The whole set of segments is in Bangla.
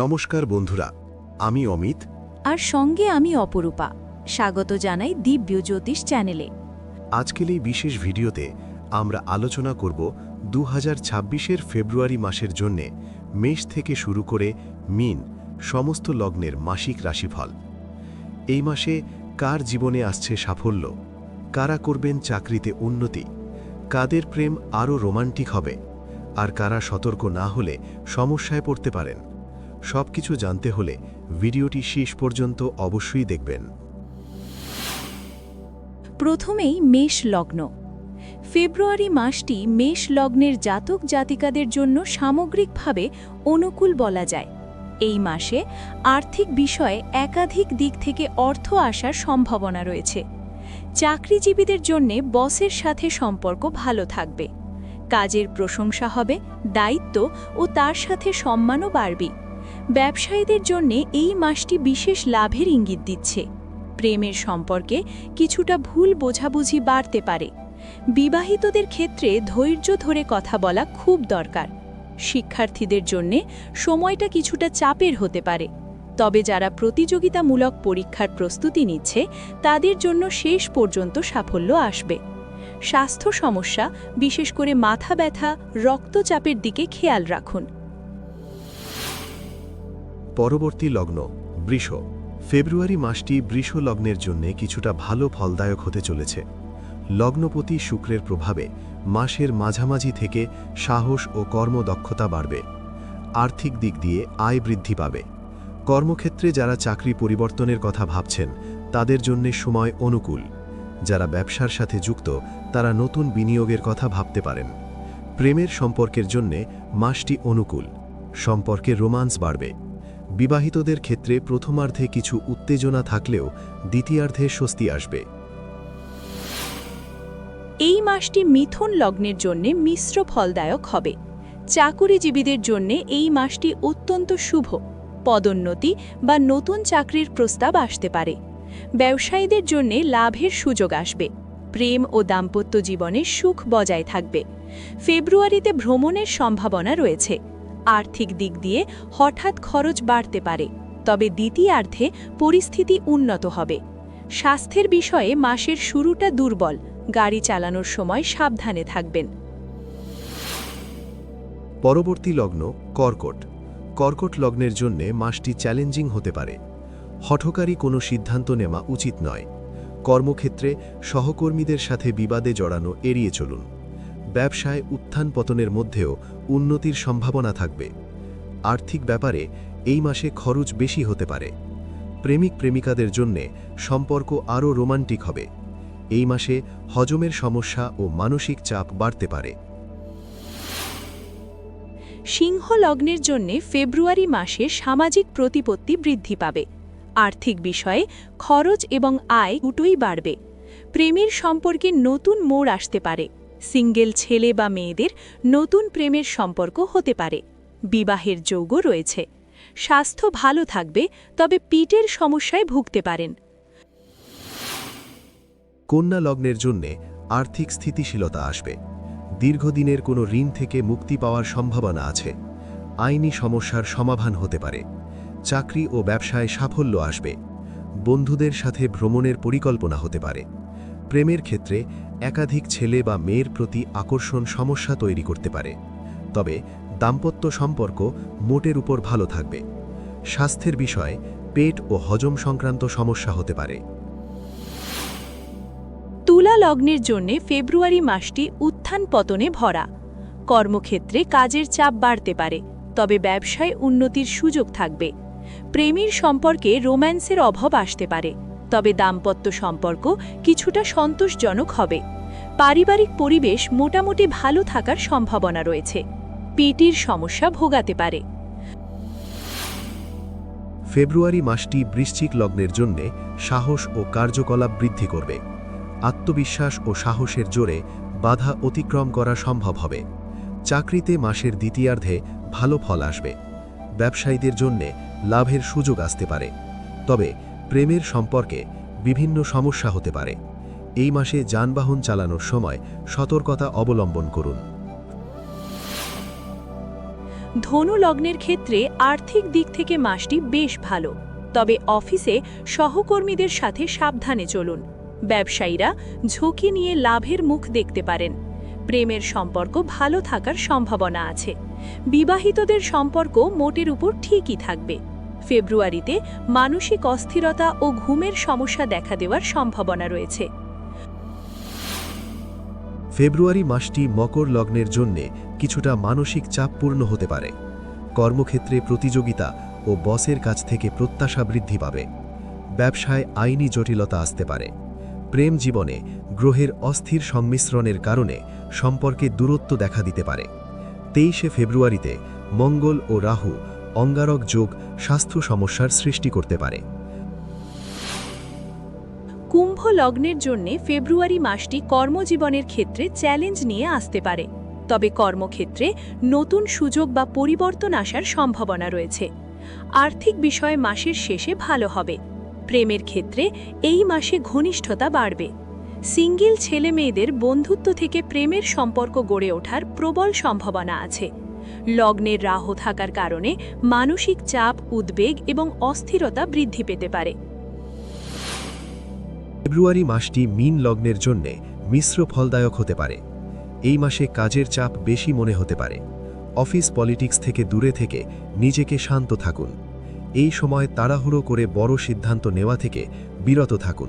নমস্কার বন্ধুরা আমি অমিত। আর সঙ্গে আমি অপরূপা। স্বাগত জানাই দিব্য জ্যোতিষ চ্যানেলে। আজকের এই বিশেষ ভিডিওতে আমরা আলোচনা করব দু এর ফেব্রুয়ারি মাসের জন্যে মেষ থেকে শুরু করে মিন সমস্ত লগ্নের মাসিক রাশিফল। এই মাসে কার জীবনে আসছে সাফল্য? কারা করবেন চাকরিতে উন্নতি? কাদের প্রেম আরও রোমান্টিক হবে? আর কারা সতর্ক না হলে সমস্যায় পড়তে পারেন? সবকিছু জানতে হলে ভিডিওটি শেষ পর্যন্ত অবশ্যই দেখবেন। প্রথমেই মেষ লগ্ন। ফেব্রুয়ারি মাসটি মেষ লগ্নের জাতক জাতিকাদের জন্য সামগ্রিকভাবে অনুকূল বলা যায়। এই মাসে আর্থিক বিষয়ে একাধিক দিক থেকে অর্থ আসার সম্ভাবনা রয়েছে। চাকরিজীবীদের জন্য বসের সাথে সম্পর্ক ভালো থাকবে। কাজের প্রশংসা হবে, দায়িত্ব ও তার সাথে সম্মানও বাড়বে। ব্যবসায়ীদের জন্য এই মাসটি বিশেষ লাভের ইঙ্গিত দিচ্ছে। প্রেমের সম্পর্কে কিছুটা ভুল বোঝাবুঝি বাড়তে পারে। বিবাহিতদের ক্ষেত্রে ধৈর্য ধরে কথা বলা খুব দরকার। শিক্ষার্থীদের জন্য সময়টা কিছুটা চাপের হতে পারে। তবে যারা প্রতিযোগিতামূলক পরীক্ষার প্রস্তুতি নিচ্ছে, তাদের জন্য শেষ পর্যন্ত সাফল্য আসবে। স্বাস্থ্য সমস্যা, বিশেষ করে মাথা ব্যথা রক্তচাপের দিকে খেয়াল রাখুন। পরবর্তী লগ্ন, বৃষ। ফেব্রুয়ারি মাসটি বৃষ লগ্নের জন্য কিছুটা ভালো ফলদায়ক হতে চলেছে। লগ্নপতি শুক্রের প্রভাবে মাসের মাঝামাঝি থেকে সাহস ও কর্মদক্ষতা বাড়বে। আর্থিক দিক দিয়ে আয় বৃদ্ধি পাবে। কর্মক্ষেত্রে যারা চাকরি পরিবর্তনের কথা ভাবছেন, তাদের জন্য সময় অনুকূল। যারা ব্যবসার সাথে যুক্ত, তারা নতুন বিনিয়োগের কথা ভাবতে পারেন। প্রেমের সম্পর্কের জন্যে মাসটি অনুকূল। সম্পর্কে রোমান্স বাড়বে। বিবাহিতদের ক্ষেত্রে প্রথমার্ধে কিছু উত্তেজনা থাকলেও দ্বিতীয়ার্ধে স্বস্তি আসবে। এই মাসটি মিথুন লগ্নের জন্য মিশ্র ফলদায়ক হবে। চাকুরিজীবীদের জন্য এই মাসটি অত্যন্ত শুভ। পদোন্নতি বা নতুন চাকরির প্রস্তাব আসতে পারে। ব্যবসায়ীদের জন্য লাভের সুযোগ আসবে। প্রেম ও দাম্পত্য জীবনে সুখ বজায় থাকবে। ফেব্রুয়ারিতে ভ্রমণের সম্ভাবনা রয়েছে। আর্থিক দিক দিয়ে হঠাৎ খরচ বাড়তে পারে, তবে দ্বিতীয়ার্ধে পরিস্থিতি উন্নত হবে। স্বাস্থ্যের বিষয়ে মাসের শুরুটা দুর্বল, গাড়ি চালানোর সময় সাবধানে থাকবেন। পরবর্তী লগ্ন, কর্কট। কর্কট লগ্নের জন্যে মাসটি চ্যালেঞ্জিং হতে পারে। হঠকারী কোনো সিদ্ধান্ত নেওয়া উচিত নয়। কর্মক্ষেত্রে সহকর্মীদের সাথে বিবাদে জড়ানো এড়িয়ে চলুন। ব্যবসায় উত্থান পতনের মধ্যেও উন্নতির সম্ভাবনা থাকবে। আর্থিক ব্যাপারে এই মাসে খরচ বেশি হতে পারে। প্রেমিক প্রেমিকাদের জন্যে সম্পর্ক আরও রোমান্টিক হবে। এই মাসে হজমের সমস্যা ও মানসিক চাপ বাড়তে পারে। সিংহ লগ্নের জন্য ফেব্রুয়ারি মাসে সামাজিক প্রতিপত্তি বৃদ্ধি পাবে। আর্থিক বিষয়ে খরচ এবং আয় দুটোই বাড়বে। প্রেমের সম্পর্কে নতুন মোড় আসতে পারে। সিঙ্গেল ছেলে বা মেয়েদের নতুন প্রেমের সম্পর্ক হতে পারে। বিবাহের যোগ্য রয়েছে। স্বাস্থ্য ভালো থাকবে, তবে পিটের সমস্যায় ভুগতে পারেন। কন্যা লগ্নের জন্যে আর্থিক স্থিতিশীলতা আসবে। দীর্ঘদিনের কোনো ঋণ থেকে মুক্তি পাওয়ার সম্ভাবনা আছে। আইনি সমস্যার সমাধান হতে পারে। চাকরি ও ব্যবসায় সাফল্য আসবে। বন্ধুদের সাথে ভ্রমণের পরিকল্পনা হতে পারে। প্রেমের ক্ষেত্রে একাধিক ছেলে বা মেয়ের প্রতি আকর্ষণ সমস্যা তৈরি করতে পারে। তবে দাম্পত্য সম্পর্ক মোটের উপর ভালো থাকবে। স্বাস্থ্যের বিষয়ে পেট ও হজম সংক্রান্ত সমস্যা হতে পারে। তুলা লগ্নের জন্য ফেব্রুয়ারি মাসটি উত্থান পতনে ভরা। কর্মক্ষেত্রে কাজের চাপ বাড়তে পারে, তবে ব্যবসায় উন্নতির সুযোগ থাকবে। প্রেমীর সম্পর্কে রোম্যান্সের অভাব আসতে পারে। তবে দাম্পত্য সম্পর্ক কিছুটা সন্তোষজনক হবে। পারিবারিক পরিবেশ মোটামুটি ভালো থাকার সম্ভাবনা রয়েছে। পিটির সমস্যা ভোগাতে পারে। ফেব্রুয়ারি মাসটি বৃশ্চিক লগ্নের জন্যে সাহস ও কার্যকলাপ বৃদ্ধি করবে। আত্মবিশ্বাস ও সাহসের জোরে বাধা অতিক্রম করা সম্ভব হবে। চাকরিতে মাসের দ্বিতীয়ার্ধে ভালো ফল আসবে। ব্যবসায়ীদের জন্যে লাভের সুযোগ আসতে পারে। তবে প্রেমের সম্পর্কে বিভিন্ন সমস্যা হতে পারে। এই মাসে যানবাহন চালানোর সময় সতর্কতা অবলম্বন করুন। ধনু লগ্নের ক্ষেত্রে আর্থিক দিক থেকে মাসটি বেশ ভালো, তবে অফিসে সহকর্মীদের সাথে সাবধানে চলুন। ব্যবসায়ীরা ঝুঁকি নিয়ে লাভের মুখ দেখতে পারেন। প্রেমের সম্পর্ক ভালো থাকার সম্ভাবনা আছে। বিবাহিতদের সম্পর্ক মোটের উপর ঠিকই থাকবে। ফেব্রুয়ারিতে মানসিক অস্থিরতা ও ঘুমের সমস্যা দেখা দেওয়ার সম্ভাবনা রয়েছে। ফেব্রুয়ারি মাসটি মকর লগ্নের জন্যে কিছুটা মানসিক চাপপূর্ণ হতে পারে। কর্মক্ষেত্রে প্রতিযোগিতা ও বসের কাছ থেকে প্রত্যাশা বৃদ্ধি পাবে। ব্যবসায় আইনি জটিলতা আসতে পারে। প্রেম জীবনে গ্রহের অস্থির সংমিশ্রণের কারণে সম্পর্কে দূরত্ব দেখা দিতে পারে। তেইশে ফেব্রুয়ারিতে মঙ্গল ও রাহু অঙ্গারক যোগ স্বাস্থ্য সমস্যার সৃষ্টি করতে পারে। কুম্ভ লগ্নের জন্য ফেব্রুয়ারি মাসটি কর্মজীবনের ক্ষেত্রে চ্যালেঞ্জ নিয়ে আসতে পারে। তবে কর্মক্ষেত্রে নতুন সুযোগ বা পরিবর্তন আসার সম্ভাবনা রয়েছে। আর্থিক বিষয় মাসের শেষে ভালো হবে। প্রেমের ক্ষেত্রে এই মাসে ঘনিষ্ঠতা বাড়বে। সিঙ্গেল ছেলে মেয়েদের বন্ধুত্ব থেকে প্রেমের সম্পর্ক গড়ে ওঠার প্রবল সম্ভাবনা আছে। লগ্নের রাহ থাকার কারণে মানসিক চাপ, উদ্বেগ এবং অস্থিরতা বৃদ্ধি পেতে পারে। ফেব্রুয়ারি মাসটি মিন লগ্নের জন্যে মিশ্র ফলদায়ক হতে পারে। এই মাসে কাজের চাপ বেশি মনে হতে পারে। অফিস পলিটিক্স থেকে দূরে থেকে নিজেকে শান্ত থাকুন। এই সময় তাড়াহুড়ো করে বড় সিদ্ধান্ত নেওয়া থেকে বিরত থাকুন।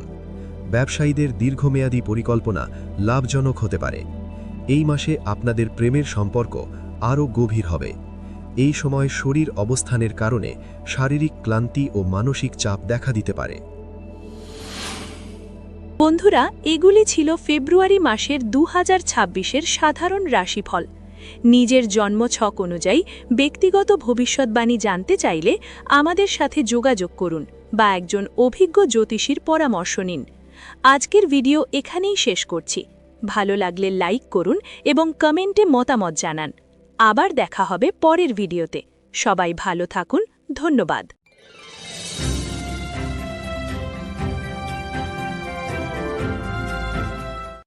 ব্যবসায়ীদের দীর্ঘমেয়াদী পরিকল্পনা লাভজনক হতে পারে। এই মাসে আপনাদের প্রেমের সম্পর্ক আরও গভীর হবে। এই সময় শরীর অবস্থানের কারণে শারীরিক ক্লান্তি ও মানসিক চাপ দেখা দিতে পারে। বন্ধুরা, এগুলি ছিল ফেব্রুয়ারি মাসের দু হাজার সাধারণ রাশিফল। নিজের জন্মছক অনুযায়ী ব্যক্তিগত ভবিষ্যৎবাণী জানতে চাইলে আমাদের সাথে যোগাযোগ করুন বা একজন অভিজ্ঞ জ্যোতিষীর পরামর্শ নিন। আজকের ভিডিও এখানেই শেষ করছি। ভালো লাগলে লাইক করুন এবং কমেন্টে মতামত জানান। আবার দেখা হবে পরের ভিডিওতে। সবাই ভালো থাকুন ধন্যবাদ।